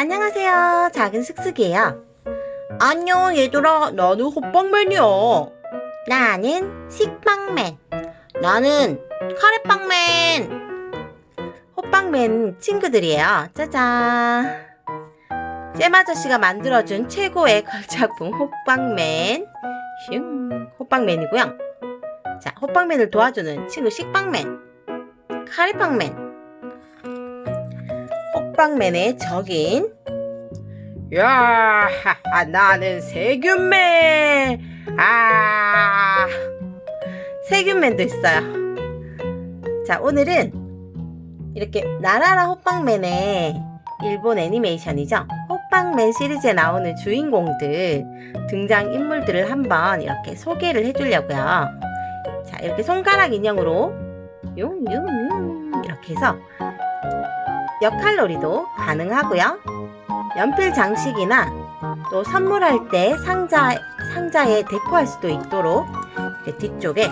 안녕하세요. 작은 슥슥이에요. 안녕 얘들아 나는 호빵맨이야 나는 식빵맨. 나는 카레빵맨 호빵맨 친구들이에요. 짜잔. 잼 아저씨가 만들어준 최고의 걸작품 호빵맨. 슝. 호빵맨이고요. 자, 호빵맨을 도와주는 친구 식빵맨. 카레빵맨. 호빵맨의 적인 야 하하, 나는 세균맨 아 세균맨도 있어요. 자, 오늘은 이렇게 나라라 호빵맨의 일본 애니메이션이죠. 호빵맨 시리즈에 나오는 주인공들, 등장 인물들을 한번 이렇게 소개를 해주려고요. 자, 이렇게 손가락 인형으로 융융융 이렇게 해서 역할놀이도 가능하고요. 연필 장식이나 또 선물할 때 상자, 상자에 데코할 수도 있도록 뒤쪽에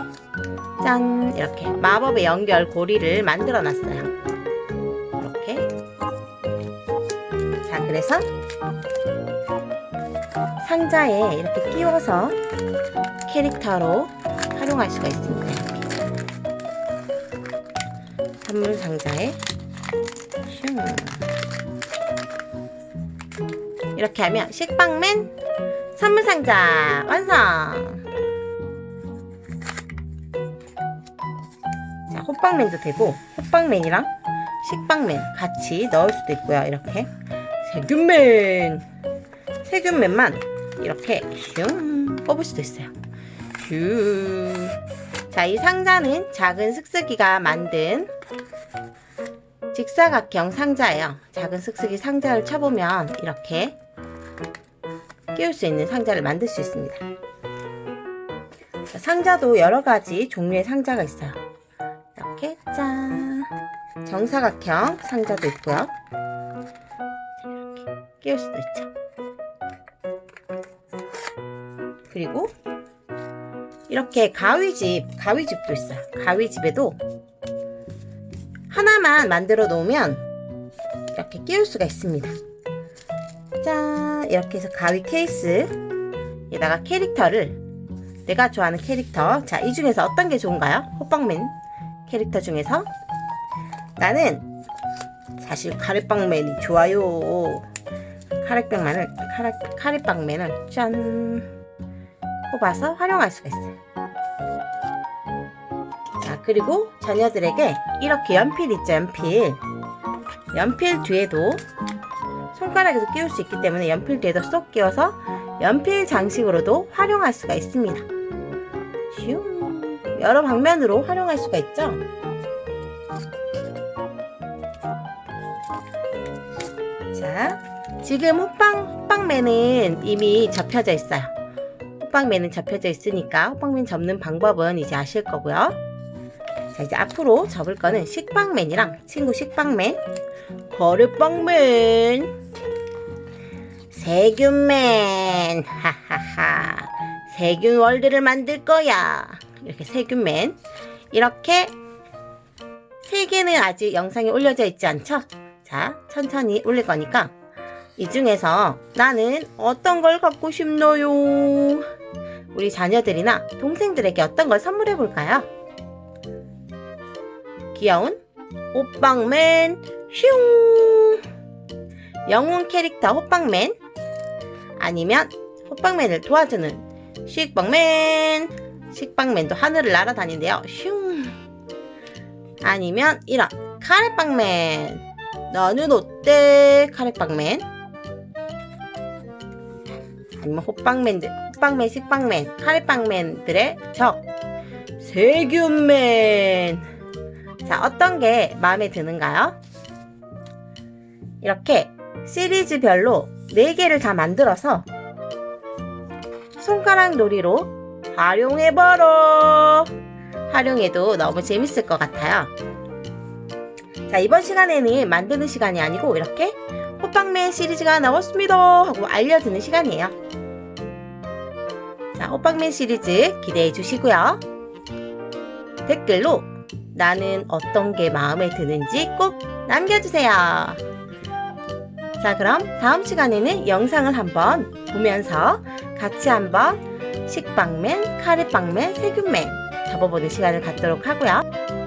짠 이렇게 마법의 연결 고리를 만들어 놨어요. 이렇게 자 그래서 상자에 이렇게 끼워서 캐릭터로 활용할 수가 있습니다. 선물 상자에 슝 이렇게 하면 식빵맨 선물 상자 완성! 자, 호빵맨도 되고 호빵맨이랑 식빵맨 같이 넣을 수도 있고요. 이렇게 세균맨 세균맨만 이렇게 슝 뽑을 수도 있어요. 슈. 자, 이 상자는 작은 슥슥이가 만든 직사각형 상자예요. 작은 슥슥이 상자를 쳐보면 이렇게 끼울 수 있는 상자를 만들 수 있습니다. 자, 상자도 여러 가지 종류의 상자가 있어요. 이렇게 짠 정사각형 상자도 있고요. 이렇게 끼울 수도 있죠. 그리고 이렇게 가위집, 가위집도 있어요. 가위집에도 하나만 만들어 놓으면 이렇게 끼울 수가 있습니다. 짠! 이렇게 해서 가위 케이스에다가 캐릭터를 내가 좋아하는 캐릭터 자, 이 중에서 어떤 게 좋은가요? 호빵맨 캐릭터 중에서 나는 사실 카레빵맨이 좋아요. 카레빵맨을 카레, 카레빵맨을 짠 뽑아서 활용할 수가 있어요. 자, 그리고 자녀들에게 이렇게 연필 있죠, 연필. 연필 뒤에도 손가락에서 끼울 수 있기 때문에 연필 뒤에도 쏙 끼워서 연필 장식으로도 활용할 수가 있습니다. 슝. 여러 방면으로 활용할 수가 있죠. 자, 지금 호빵, 호빵맨은 이미 접혀져 있어요. 호빵맨은 접혀져 있으니까 호빵맨 접는 방법은 이제 아실 거고요. 자, 이제 앞으로 접을 거는 식빵맨이랑 친구 식빵맨, 거르빵맨, 세균맨, 하하하, 세균 월드를 만들 거야. 이렇게 세균맨. 이렇게 세 개는 아직 영상에 올려져 있지 않죠? 자, 천천히 올릴 거니까 이 중에서 나는 어떤 걸 갖고 싶노요? 우리 자녀들이나 동생들에게 어떤 걸 선물해 볼까요? 귀여운 호빵맨. 슝. 영웅 캐릭터 호빵맨. 아니면 호빵맨을 도와주는 식빵맨. 식빵맨도 하늘을 날아다닌대요. 슝. 아니면 이런 카레빵맨. 너는 어때? 카레빵맨. 아니면 호빵맨들 호빵맨 식빵맨 카레빵맨들의 적 세균맨 자, 어떤 게 마음에 드는가요? 이렇게 시리즈별로 4개를 다 만들어서 손가락 놀이로 활용해봐라. 활용해도 너무 재밌을 것 같아요. 자, 이번 시간에는 만드는 시간이 아니고 이렇게 호빵맨 시리즈가 나왔습니다 하고 알려드는 시간이에요. 자, 호빵맨 시리즈 기대해 주시고요. 댓글로 나는 어떤 게 마음에 드는지 꼭 남겨주세요. 자, 그럼 다음 시간에는 영상을 한번 보면서 같이 한번 식빵맨, 카레빵맨, 세균맨 잡아보는 시간을 갖도록 하고요.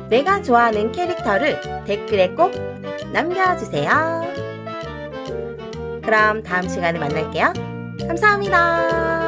내가 좋아하는 캐릭터를 댓글에 꼭 남겨주세요. 그럼 다음 시간에 만날게요. 감사합니다.